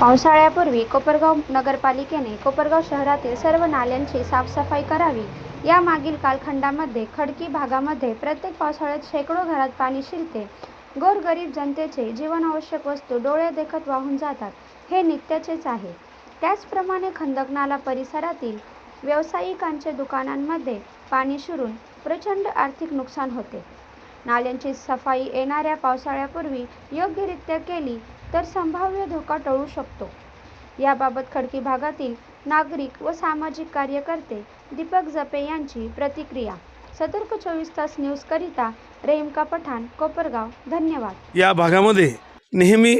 पावसाळ्यापूर्वी कोपरगाव नगरपालिकेने कोपरगाव शहरातील सर्व नाल्यांची साफसफाई करावी. या मागील कालखंडामध्ये खडकी भागामध्ये प्रत्येक पावसाळ्यात शेकडो घरात पाणी शिरते. गोरगरीब जनतेचे जीवनावश्यक वस्तू डोळे देखत वाहून जातात. हे नित्याचेच आहे. त्याचप्रमाणे खंदक नाला परिसरातील व्यावसायिकांच्या दुकानांमध्ये पाणी शिरून प्रचंड आर्थिक नुकसान होते. नाल्यांची सफाई येणाऱ्या पावसाळ्यापूर्वी योग्यरित्या केली तर संभाव्य धोका टळू शकतो. याबाबत खडकी भागातील नागरिक व सामाजिक कार्यकर्ते दीपक जपे यांची प्रतिक्रिया. सतर्क चोवीस तास न्यूजकरिता रेमका पठाण कोपरगाव. धन्यवाद. या भागामध्ये नेहमी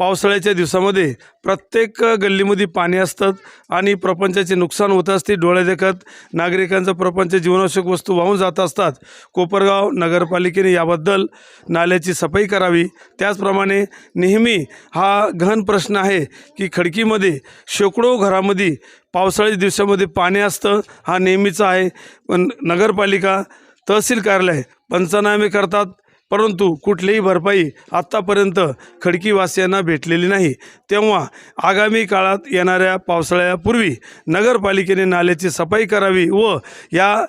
पावसाळ्याच्या दिवसामध्ये प्रत्येक गल्लीमध्ये पाणी असतात आणि प्रपंचाचे नुकसान होत असते. डोळ्यादेखत देखत नागरिकांचं प्रपंच जीवनावश्यक वस्तू वाहून जात असतात. कोपरगाव नगरपालिकेने याबद्दल नाल्याची सफाई करावी. त्याचप्रमाणे नेहमी हा गहन प्रश्न आहे की खडकीमध्ये शेकडो घरामध्ये पावसाळ्याच्या दिवसामध्ये पाणी असतं हा नेहमीचा आहे. पण नगरपालिका तहसील कार्यालय पंचनामे करतात. परंतु कुठलीही भरपाई आत्तापर्यंत खडकीवासियांना भेटलेली नाही. तेव्हा आगामी काळात येणाऱ्या पावसाळ्यापूर्वी नगरपालिकेने नाल्याची सफाई करावी व या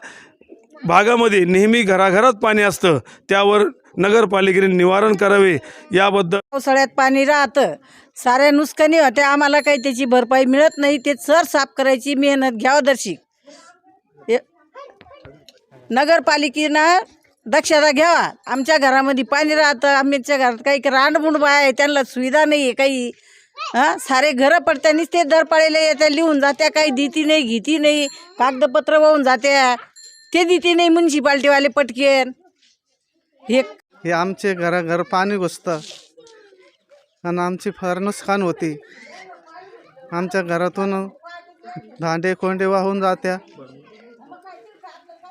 भागामध्ये नेहमी घराघरात पाणी असतं त्यावर नगरपालिकेने निवारण करावे. याबद्दल पावसाळ्यात पाणी राहतं. साऱ्या नुसकानी होते आम्हाला काही त्याची भरपाई मिळत नाही. ते सर साफ करायची मेहनत घ्यावं दर्शी. नगरपालिकेनं दक्षता घ्यावा आमच्या घरामध्ये पाणी राहतं आमच्या घरात काही रांडमुंड आहे त्यांना सुविधा नाही आहे काही. हां सारे घरं पडत्यानीच ते दर पडायला येत्या लिहून जात्या काही देती नाही घेती नाही कागदपत्र वाहून जात्या. ते देती नाही म्युन्सिपाल्टीवाले पटकेन. हे हे आमचे घराघर पाणी घुसतं. आणि आमची फार नुकसान होती. आमच्या घरातून भांडे कोंडे वाहून जात्या.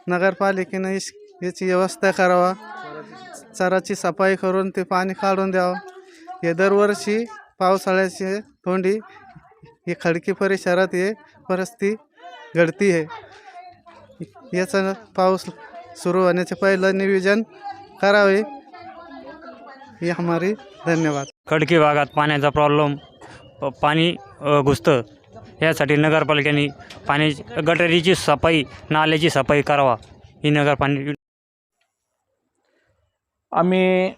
नगरपालिकेनं इस- याची व्यवस्था करावा. चराची सफाई करून ते पाणी काढून द्यावं. हे दरवर्षी पावसाळ्याची तोंडी हे खडकी परिसरात हे परिस्थिती घडती आहे. याचं पाऊस सुरू होण्याचे पहिलं नियोजन करावे. ही हमारी धन्यवाद. खडकी भागात पाण्याचा प्रॉब्लेम पाणी घुसतं. यासाठी नगरपालिकेने पाणी गटारीची सफाई नाल्याची सफाई करावा. ही नगरपालिका आम्ही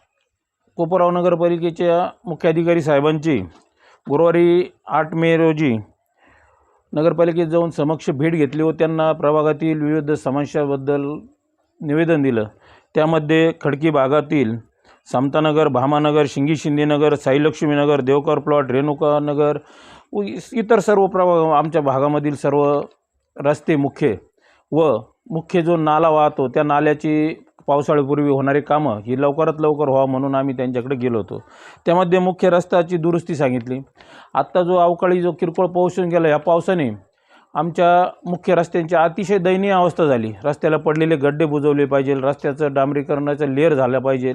कोपराव नगरपालिकेच्या मुख्याधिकारी साहेबांची गुरुवारी आठ मे रोजी नगरपालिकेत जाऊन समक्ष भेट घेतली व त्यांना प्रभागातील विविध समस्याबद्दल निवेदन दिलं. त्यामध्ये खडकी भागातील समतानगर भामानगर शिंगी शिंदेनगर साईलक्ष्मीनगर देवकर प्लॉट रेणुका नगर व इतर सर्व प्रभाग आमच्या भागामधील सर्व रस्ते मुख्य व मुख्य जो नाला वाहतो त्या नाल्याची पावसाळ्यापूर्वी होणारी कामं ही लवकरात लवकर व्हावं म्हणून आम्ही त्यांच्याकडे गेलो होतो. त्यामध्ये मुख्य रस्त्याची दुरुस्ती सांगितली. आत्ता जो अवकाळी जो किरकोळ पाऊस येऊन गेला या पावसाने आमच्या मुख्य रस्त्यांची अतिशय दयनीय अवस्था झाली. रस्त्याला पडलेले गड्डे बुजवले पाहिजे रस्त्याचं डांबरीकरणाचं लेअर झालं पाहिजे.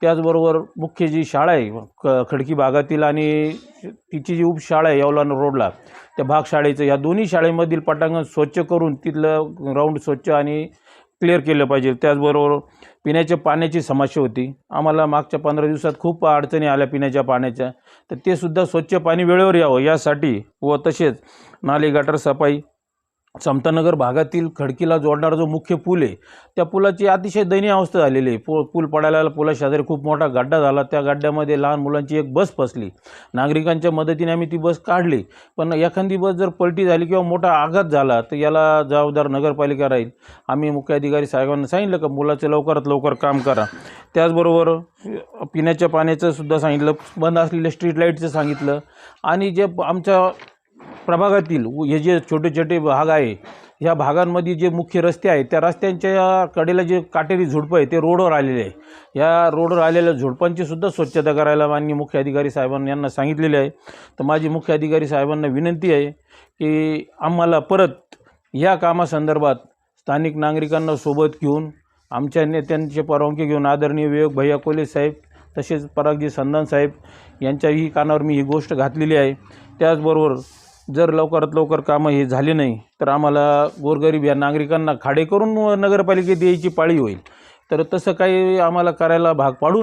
त्याचबरोबर मुख्य जी शाळा आहे क खडकी भागातील आणि तिची जी उपशाळा आहे येवलान रोडला त्या भाग शाळेचं या दोन्ही शाळेमधील पटांगण स्वच्छ करून तिथलं ग्राउंड स्वच्छ आणि क्लिअर केलं पाहिजे. त्याचबरोबर पिण्याच्या पाण्याची समस्या होती. आम्हाला मागच्या पंधरा दिवसात खूप अडचणी आल्या पिण्याच्या पाण्याच्या. तर ते सुद्धा स्वच्छ पाणी वेळेवर यावं. यासाठी व तसेच नाली गटर सफाई समतानगर भागातील खडकीला जोडणारा जो मुख्य पूल आहे त्या पुलाची अतिशय दयनीय अवस्था झालेली आहे. पु पूल पडायला पुला शेजारी खूप मोठा गड्डा झाला. त्या गड्ड्यामध्ये लहान मुलांची एक बस फसली. नागरिकांच्या मदतीने आम्ही ती बस काढली. पण एखादी बस जर पलटी झाली किंवा मोठा आघात झाला तर याला जबाबदार नगरपालिका राहील. आम्ही मुख्य अधिकारी साहेबांना सांगितलं का मुलाचं लवकरात लवकर काम करा. त्याचबरोबर पिण्याच्या पाण्याचं सुद्धा सांगितलं. बंद असलेल्या स्ट्रीट लाईटचं सांगितलं. आणि जे आमच्या प्रभागातील व हे जे छोटे छोटे भाग आहे ह्या भागांमध्ये जे मुख्य रस्ते आहेत त्या रस्त्यांच्या कडेला जे काटेरी झुडपं आहे ते रोडवर आलेले आहे या रोडवर आलेल्या झुडपांची सुद्धा स्वच्छता करायला माननीय मुख्य अधिकारी साहेबांना यांना सांगितलेले आहे. तर माझी मुख्य अधिकारी साहेबांना विनंती आहे की आम्हाला परत या कामासंदर्भात स्थानिक नागरिकांना सोबत घेऊन आमच्या नेत्यांची परवानगी घेऊन आदरणीय विवेक भैया कोले साहेब तसेच परागजी संदान साहेब यांच्याही कानावर मी ही गोष्ट घातलेली आहे. त्याचबरोबर जर लवकरात लवकर कामं हे झाली नाही तर आम्हाला गोरगरीब या नागरिकांना खाडे करून नगरपालिकेत यायची पाळी होईल. तर तसं काही आम्हाला करायला भाग पाडून